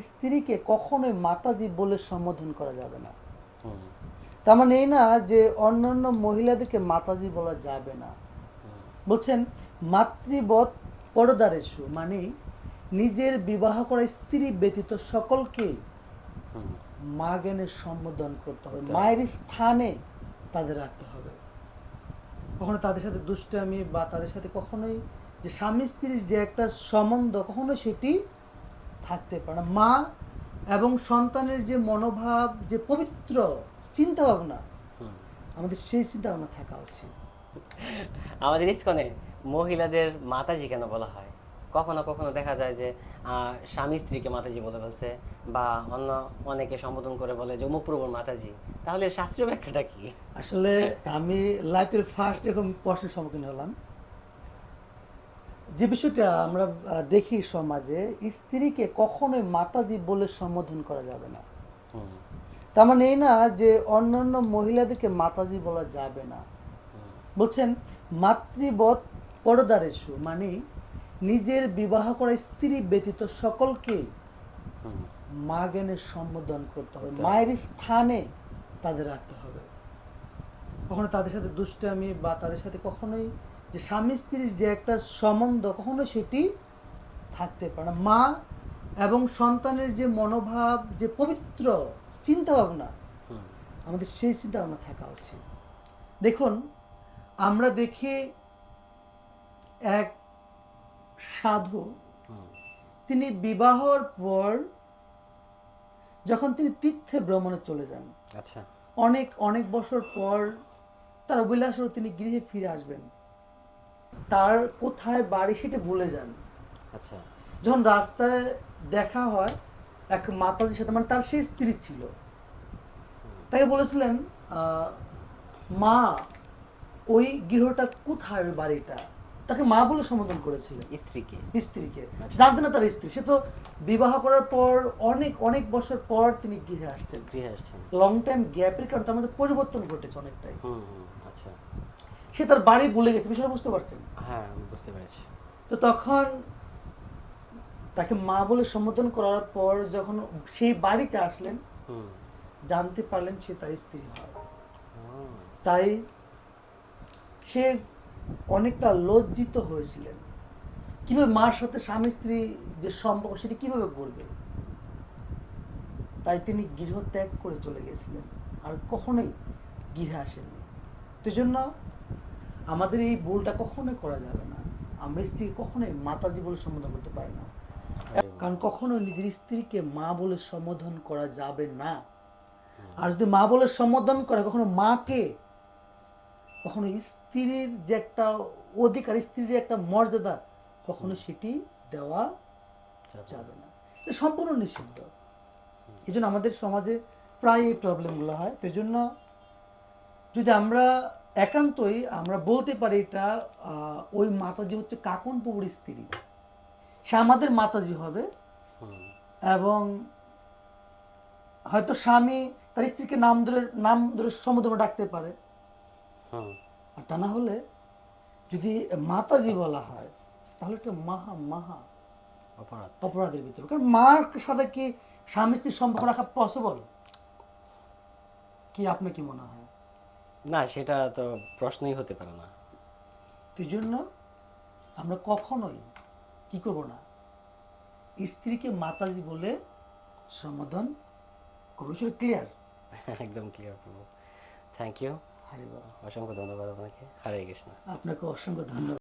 স্ত্রীকে কখনোই মাতাজি বলে সম্বোধন করা যাবে না। তার মানে এই না যে অন্যান্য মহিলাদেরকে মাতাজি বলা যাবে না। বলছেন মাতৃবধ পরদারেশু মানে নিজের বিবাহ করা স্ত্রী ব্যতীত সকলকে মা জ্ঞানে সম্বোধন করতে হবে। করতে হবে। মায়ের স্থানে তাদের রাখতে হবে। কখনো তাদের সাথে দুষ্টামি বা তাদের সাথে কখনোই যে স্বামী স্ত্রীর যে একটা সম্বন্ধ কখনো সেটি থাকতে পারে না। মা এবং সন্তানের যে মনোভাব যে পবিত্র চিন্তা ভাবনা। আমাদের সেই চিন্তা ভাবনা থাকা উচিত। আমাদের ইস্কনে মহিলাদের মাতাজি কেন বলা হয়? কখনো কখনো দেখা যায় যে স্বামী স্ত্রীকে মাতাজি বলে ফেলছে বা অন্য অনেকে সম্বোধন করে বলে যে অমুক প্রভুর মাতাজি। তাহলে শাস্ত্রীয় ব্যাখ্যাটা কি? আসলে আমি লাইফের ফার্স্ট এরকম প্রশ্নের সম্মুখীন হলাম। যে বিষয়টা আমরা দেখি সমাজে স্ত্রীকে কখনোই মাতাজি বলে সম্বোধন করা যাবে না। তার মানে এই না যে অন্যান্য মহিলাদেরকে মাতাজি বলা যাবে না। বলছেন মাতৃবধ পরদারেশু মানে নিজের বিবাহ করা স্ত্রী ব্যতীত সকলকে মা জ্ঞানে সম্বোধন করতে হবে। করতে হবে। মায়ের স্থানে তাদের রাখতে হবে। কখনো তাদের সাথে দুষ্টামি বা তাদের সাথে কখনোই যে স্বামী স্ত্রীর যে একটা সম্বন্ধ কখনো সেটি থাকতে পারে না। মা এবং সন্তানের যে মনোভাব যে পবিত্র চিন্তা ভাবনা আমাদের সেই চিন্তা ভাবনা থাকা উচিত। দেখুন আমরা দেখি এক সাধু তিনি বিবাহর পর যখন তিনি তীর্থে ভ্রমণে চলে যান আচ্ছা। অনেক অনেক বছর পর তার অভিলাষও তিনি গৃহে ফিরে আসবেন। তার কোথায় বাড়ি সেটা ভুলে যান। আচ্ছা। যখন রাস্তায় দেখা হয় এক মাতাজির সাথে মানে তার সেই স্ত্রী ছিল। তাকে বলেছিলেন মা ওই গৃহটা কোথায় ওই বাড়িটা? তাকে মা বলে সম্বোধন করেছিলেন। স্ত্রীকে। স্ত্রীকে। আচ্ছা। জানতেন না তার স্ত্রী। সে তো বিবাহ করার পর অনেক অনেক বছর পর তিনি গৃহে আসছেন। গৃহে আসছেন। লং টাইম গ্যাপের কারণে তার মধ্যে পরিবর্তন ঘটেছে অনেকটাই। আচ্ছা। সে তার বাড়ি ভুলে গেছে বিষয় বুঝতে পারছেন? হ্যাঁ আমি বুঝতে পেরেছি। তো তখন তাকে মা বলে সম্বোধন করার পর যখন সেই বাড়িতে আসলেন জানতে পারলেন সে তার স্ত্রী হয়। তাই সে অনেকটা লজ্জিত হয়েছিলেন। কীভাবে মার সাথে স্বামী স্ত্রী যে সম্পর্ক সেটি কীভাবে করবে তাই তিনি গৃহ ত্যাগ করে চলে গেছিলেন আর কখনোই গৃহে আসেননি। তো জন্য আমাদের এই ভুলটা কখনোই করা যাবে না। আমরা স্ত্রীকে কখনোই মাতাজি বলে সম্বোধন করতে পারি না। কারণ কখনো নিজের স্ত্রীকে মা বলে সম্বোধন করা যাবে না। আর যদি মা বলে সম্বোধন করে কখনো মাকে কখনো স্ত্রীর যে একটা অধিকার স্ত্রীর যে একটা মর্যাদা কখনো সেটি দেওয়া যাবে না। এটা সম্পূর্ণ নিষিদ্ধ। এই জন্য আমাদের সমাজে প্রায় এই প্রবলেমগুলো হয়। তো জন্য যদি আমরা একান্তই আমরা বলতে পারি এটা আহ, ওই মাতাজি হচ্ছে কাকন প্রভুর স্ত্রী। সে আমাদের মাতাজি হবে। এবং হয়তো স্বামী তার স্ত্রীকে নাম ধরে নাম ধরে সমুদ্র ডাকতে পারে। হুম, আর তা না হলে যদি মাতাজি বলা হয় তাহলে এটা মাহা মাহা অপরাধ। অপরাধের ভিতরে। কারণ মার সাথে কি স্বামী স্ত্রীর সম্পর্ক রাখা পসিবল কি আপনার কি মনে হয়? না সেটা তো প্রশ্নই হতে পারে না। তো এই জন্য আমরা কখনোই কি করব না? স্ত্রীকে মাতাজি বলে সম্বোধন করব। সেটা ক্লিয়ার একদম ক্লিয়ার করব থ্যাংক ইউ হরে বাবা। অসংখ্য ধন্যবাদ আপনাকে। হরে কৃষ্ণ। আপনাকে অসংখ্য ধন্যবাদ।